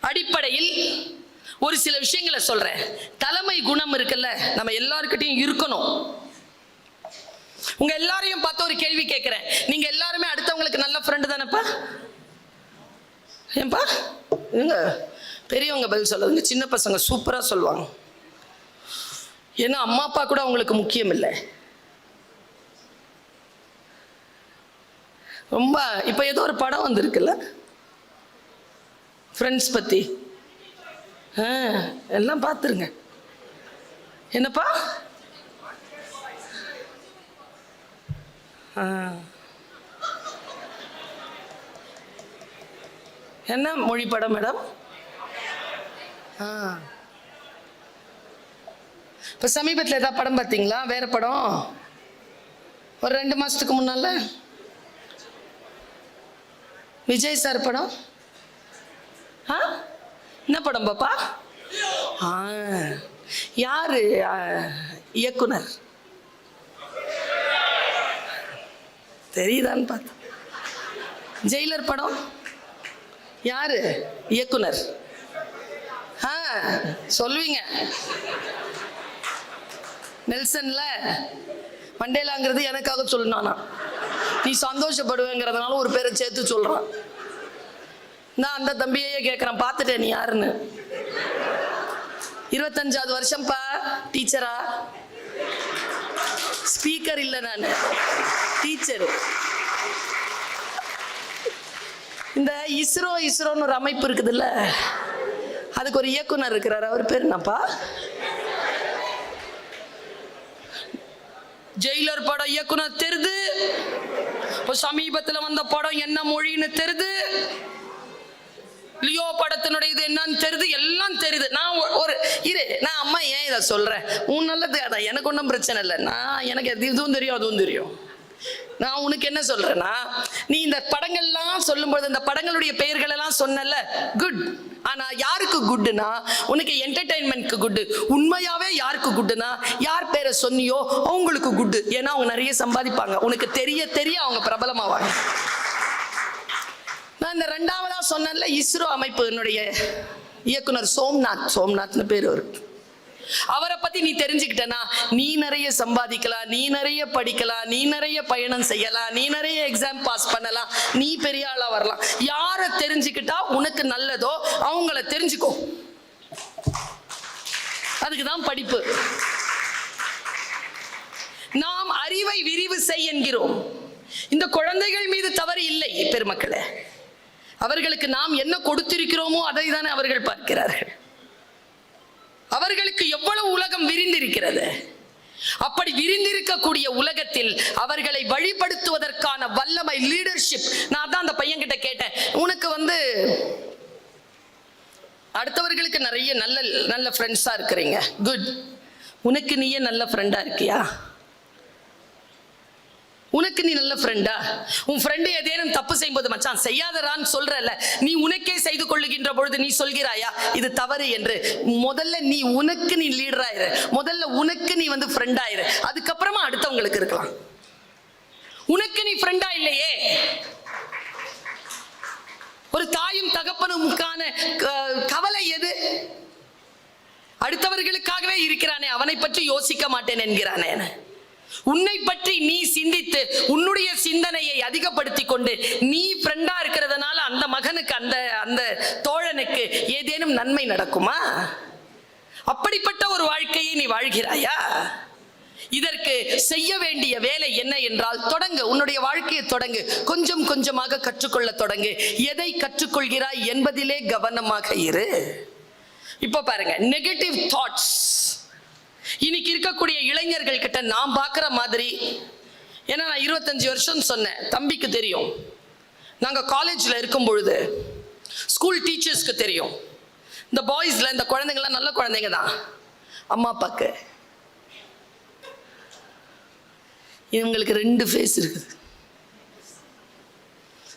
அடிப்படையில் ஒரு சில விஷயங்களை சொல்றேன். தலைமை குணம் இருக்குல்ல நம்ம எல்லாருக்கிட்டையும் இருக்கணும். உங்க எல்லாரையும் பார்த்து ஒரு கேள்வி கேட்கிறேன். நீங்க எல்லாருமே அடுத்தவங்களுக்கு நல்ல ஃப்ரெண்டு தானேப்பா? ஏன்பா? எங்க பெரியவங்க பதில் சொல்லுங்க சின்ன பசங்க சூப்பரா சொல்லுவாங்க. ஏன்னா அம்மா அப்பா கூட அவங்களுக்கு முக்கியம் இல்லை. ரொம்ப இப்போ ஏதோ ஒரு படம் வந்திருக்குல்ல? ஃப்ரெண்ட்ஸ் பற்றி ஆ எல்லாம் பார்த்துருங்க என்னப்பா? ஆ. என்ன மொழி படம் மேடம்? ஆ. இப்போ சமீபத்தில் ஏதாவது படம் பார்த்தீங்களா வேறு படம்? ஒரு ரெண்டு மாதத்துக்கு முன்னால்? விஜய் சார் படம்? ஆ? என்ன படம் பாப்பா? ஆ யார் இயக்குனர்? தெரியுதான்னு பார்த்தேன். ஜெயிலர் படம்? யார்? இயக்குனர்? ஆ சொல்லுவீங்க. நெல்சன்ல மண்டேலாங்கிறது எனக்காக சொல்லணும்னா நீ சந்தோஷப்படுவேங்கிறதுனால ஒரு பேரை சேர்த்து சொல்கிறான் நான் அந்த தம்பியையே கேட்குறேன் பார்த்துட்டேன் நீ யாருன்னு? இருபத்தஞ்சாவது வருஷம்ப்பா டீச்சரா? ஸ்பீக்கர் இல்லை நான். டீச்சர். இந்த இஸ்ரோ இஸ்ரோன்னு ஒரு அமைப்பு இருக்குதுல்ல? அதுக்கு ஒரு இயக்குனர் இருக்கிறார். அவர் பேர் என்னப்பா? ஜெயிலர் படம் இயக்குனர் தெரிது. இப்போ சமீபத்தில் வந்த படம் என்ன மொழின்னு தெரிது. லியோ படத்தினுடைய இது என்னன்னு தெரியுது எல்லாம் தெரியுது. நான் ஒரு இரு நான் அம்மா ஏன் இதை சொல்கிறேன் உன் நல்லது அதான் எனக்கு ஒன்றும் பிரச்சனை இல்லை. நான் எனக்கு அது இதுவும் தெரியும் அதுவும் தெரியும். நான் உனக்கு என்ன சொல்றேன்னா நீ இந்த படங்கள்லாம் சொல்லும்போது இந்த படங்களுடைய பெயர்கள் எல்லாம் சொன்னல குட் ஆனா யாருக்கு குட்னா உனக்கு என்டர்டைன்மெண்ட்க்கு குட் உண்மையாவே யாருக்கு குட்னா யார் பேரை சொன்னியோ அவங்களுக்கு குட் ஏன்னா அவங்க நிறைய சம்பாதிப்பாங்க. உனக்கு தெரிய தெரிய அவங்க பிரபலமாவாங்க. நான் இந்த ரெண்டாவதாக சொன்னேன்ல இஸ்ரோ என்னுடைய இயக்குனர் சோம்நாத் சோம்நாத்னு பேர் அவர். அவரை பத்தி நீ தெரிஞ்சுக்கிட்டனா? நீ நிறைய சம்பாதிக்கலாம் நீ நிறைய படிக்கலாம் நீ நிறைய பயணம் செய்யலாம் நீ நிறைய எக்ஸாம் பாஸ் பண்ணலாம் நீ பெரிய ஆளா வரலாம். யாரை தெரிஞ்சுக்கிட்டா உனக்கு நல்லதோ அவங்கள தெரிஞ்சுக்கோ. அதுக்கு தான் படிப்பு. நாம் அறிவை விரிவு செய் என்கிறோம். இந்த குழந்தைகள் மீது தவறு இல்லை பெருமக்களே. அவர்களுக்கு நாம் என்ன கொடுத்திருக்கிறோமோ அதை தானே அவர்கள் பார்க்கிறார்கள். அவர்களுக்கு எவ்வளவு உலகம் விரிந்திருக்கிறது. அப்படி விரிந்திருக்கக்கூடிய உலகத்தில் அவர்களை வழிபடுத்துவதற்கான வல்லமை லீடர்ஷிப் நான் தான் அந்த பையன்கிட்ட கேட்டேன். உனக்கு வந்து அடுத்தவர்களுக்கு நிறைய நல்ல நல்ல ஃப்ரெண்ட்ஸாக இருக்கிறீங்க. குட் உனக்கு நீயே நல்ல ஃப்ரெண்டாக இருக்கியா? உனக்கு நீ நல்ல ஃப்ரெண்டா உன் ஃப்ரெண்டு ஏதேனும் தப்பு செய்யும்போது மச்சான் செய்யாதரான்னு சொல்றல நீ உனக்கே செய்து கொள்ளுகின்ற பொழுது நீ சொல்கிறாயா? இது தவறு என்று. முதல்ல நீ உனக்கு நீ லீடராயிரு முதல்ல உனக்கு நீ வந்து ஃப்ரெண்ட் ஆயிரு அதுக்கப்புறமா அடுத்தவங்களுக்கு இருக்கலாம். உனக்கு நீ ஃப்ரெண்டா இல்லையே? ஒரு தாயும் தகப்பனுமுக்கான க- கவலை எது? அடுத்தவர்களுக்காகவே இருக்கிறானே அவனை பற்றி யோசிக்க மாட்டேன் என்கிறானே. உன்னை பற்றி நீ சிந்தித்து உன்னுடைய சிந்தனையை அதிகப்படுத்தி கொண்டு நீ ஃப்ரெண்டா இருக்கிறதுனால அந்த மகனுக்கு அந்த அந்த தோழனுக்கு ஏதேனும் நன்மை நடக்குமா? அப்படிப்பட்ட ஒரு வாழ்க்கையை நீ வாழ்கிறாயா? இதற்கு செய்ய வேண்டிய வேலை என்ன என்றால் தொடங்கு உன்னுடைய வாழ்க்கையை தொடங்கு கொஞ்சம் கொஞ்சமாக கற்றுக்கொள்ள தொடங்கு. எதை கற்றுக்கொள்கிறாய் என்பதிலே கவனமாக இரு. இப்போ பாருங்க நெகட்டிவ் தாட்ஸ் இருக்கக்கூடிய இளைஞர்கள் கிட்ட நான் பார்க்குற மாதிரி ஏன்னா நான் இருபத்தஞ்சி வருஷம் சொன்னேன் தம்பிக்கு தெரியும். நாங்கள் காலேஜில் இருக்கும் பொழுது ஸ்கூல் டீச்சர்ஸ்க்கு தெரியும். இந்த பாய்ஸில் இந்த குழந்தைங்கள்லாம் நல்ல குழந்தைங்க தான். அம்மா அப்பாக்கு. இவங்களுக்கு ரெண்டு ஃபேஸ் இருக்குது.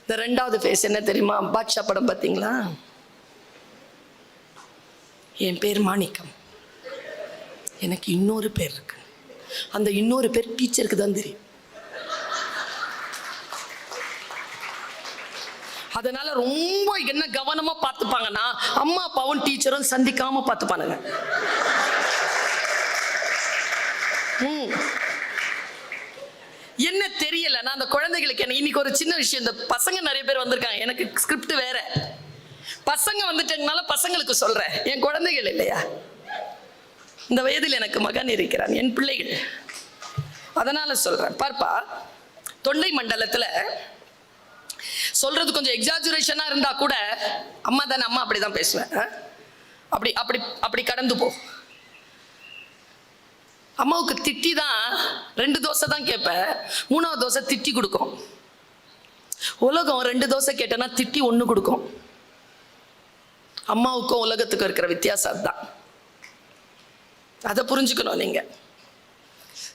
இந்த ரெண்டாவது ஃபேஸ் என்ன தெரியுமா? பாட்ஷா படம் பார்த்தீங்களா? என் பேர் மாணிக்கம். எனக்கு இன்னொரு பேர் இருக்கு. அந்த இன்னொரு பேர் டீச்சருக்கு தான் தெரியும். அதனால ரொம்ப என்ன கவனமா பார்த்துப்பாங்கன்னா அம்மா அப்பாவும் டீச்சரும் சந்திக்காம பார்த்துப்பானுங்க. என்ன தெரியல நான் அந்த குழந்தைகளுக்கு என்ன இன்னைக்கு ஒரு சின்ன விஷயம் இந்த பசங்க நிறைய பேர் வந்திருக்காங்க. எனக்கு ஸ்கிரிப்ட் வேற. பசங்க வந்துட்டதுனால பசங்களுக்கு சொல்றேன். என் குழந்தைகள் இல்லையா? இந்த வயதில் எனக்கு மகன் இருக்கிறான் என் பிள்ளைகள். அதனால சொல்றேன். பார்ப்பா தொண்டை மண்டலத்துல சொல்றது கொஞ்சம் எக்ஸாஜுரேஷனா இருந்தா கூட அம்மா தானே அம்மா அப்படிதான் பேசுவேன். அப்படி அப்படி அப்படி கடந்து போ. அம்மாவுக்கு திட்டி தான் ரெண்டு தோசை தான் கேட்பேன். மூணாவது தோசை திட்டி கொடுக்கும். உலகம் ரெண்டு தோசை கேட்டேன்னா திட்டி ஒன்று கொடுக்கும். அம்மாவுக்கும் உலகத்துக்கும் இருக்கிற வித்தியாசம் அதுதான். அதை புரிஞ்சுக்கணும் நீங்கள்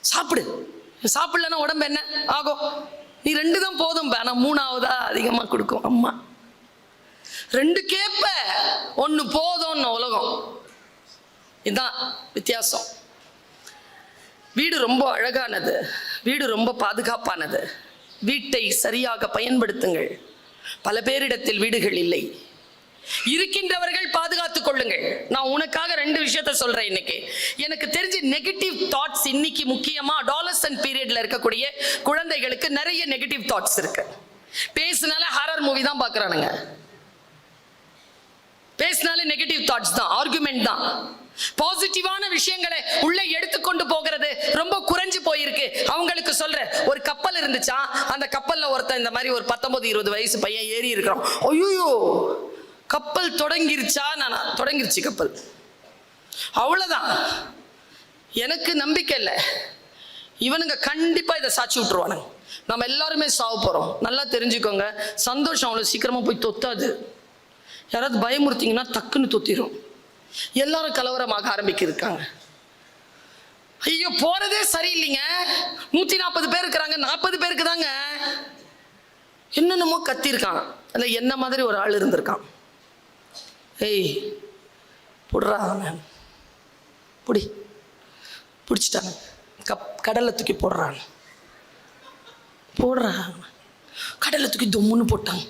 சாப்பிடு. சாப்பிடலன்னா உடம்பு என்ன? ஆகும். நீ ரெண்டு தான் போதும் ஆனால் மூணாவதா அதிகமாக கொடுக்கும் அம்மா. ரெண்டு கேப்ப ஒன்று போதும்னு உலகம். இதுதான் வித்தியாசம். வீடு ரொம்ப அழகானது. வீடு ரொம்ப பாதுகாப்பானது. வீட்டை சரியாக பயன்படுத்துங்கள். பல பேரிடத்தில் வீடுகள் இல்லை. இருக்கின்றவர்கள் பாதுகாத்துக் கொள்ளுங்கள். நான் உனக்காக ரெண்டு விஷயத்த சொல்றேன் இன்னைக்கு. எனக்கு தெரிஞ்ச நெகட்டிவ் தாட்ஸ் இன்னைக்கு முக்கியமா அடாலசன் பீரியட்ல இருக்கக்கூடிய குழந்தைகளுக்கு நிறைய நெகட்டிவ் தாட்ஸ் இருக்கு. பேசினால ஹாரர் மூவி தான் பாக்குறானுங்க பேசினாலே நெகட்டிவ் தாட்ஸ் தான் ஆர்குமெண்ட் தான். பாசிட்டிவான விஷயங்களை உள்ள எடுத்துக்கொண்டு போகிறது ரொம்ப குறைஞ்சு போயிருக்கு. அவங்களுக்கு சொல்ற ஒரு கப்பல் இருந்துச்சா? அந்த கப்பல்ல ஒருத்தன் இந்த மாதிரி ஒரு பத்தொன்பது இருபது வயசு பையன் ஏறி இருக்கிறான். ஐயோ கப்பல் தொடங்கிருச்சா? நான் தொடங்கிருச்சு கப்பல். அவ்வளோதான் எனக்கு நம்பிக்கை இல்லை. இவனுங்க கண்டிப்பாக இதை சாட்சி விட்டுருவானுங்க. நம்ம எல்லாருமே சாவு போகிறோம் நல்லா தெரிஞ்சுக்கோங்க. சந்தோஷம் அவ்வளோ சீக்கிரமாக போய் தொத்தாது. யாராவது பயமுறுத்திங்கன்னா டக்குன்னு தொத்திரும். எல்லாரும் கலவரமாக ஆரம்பிக்க இருக்காங்க. ஐயோ போகிறதே சரியில்லைங்க. நூற்றி நாற்பது பேர் இருக்கிறாங்க. நாற்பது பேருக்கு தாங்க. என்னென்னமோ கத்திருக்கான். அதில் என்ன மாதிரி ஒரு ஆள் இருந்திருக்கான். ஏய் புடுறா மேம் பிடி. பிடிச்சிட்டாங்க கப் கடலை தூக்கி போடுறாங்க போடுறான் கடலை தூக்கி தொம்முன்னு போட்டாங்க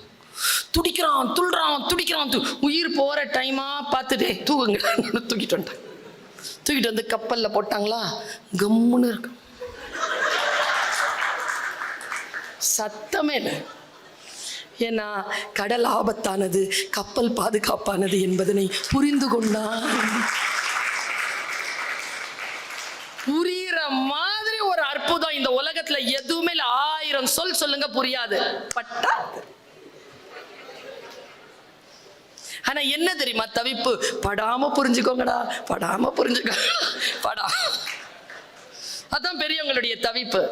துடிக்கிறான் துள்ளுறான் துடிக்கிறான். து- உயிர் போகிற டைமாக பார்த்துட்டே தூக்குங்க தூக்கிட்டு வந்துட்டாங்க தூக்கிட்டு வந்து கப்பலில் போட்டாங்களா? கம்முன்னு இருக்கும் சத்தமே இல்லை. ஏன்னா கடல் ஆபத்தானது கப்பல் பாதுகாப்பானது என்பதனை புரிந்து கொண்டான். புரிகிற மாதிரி ஒரு அற்புதம் இந்த உலகத்துல எதுவுமே ஆயிரம் சொல் சொல்லுங்க புரியாது. பட்டா ஆனா என்ன தெரியுமா தவிப்பு? படாம புரிஞ்சுக்கோங்கடா. படாம புரிஞ்சுக்கோ படா. அதான் பெரியவங்களுடைய தவிப்பு.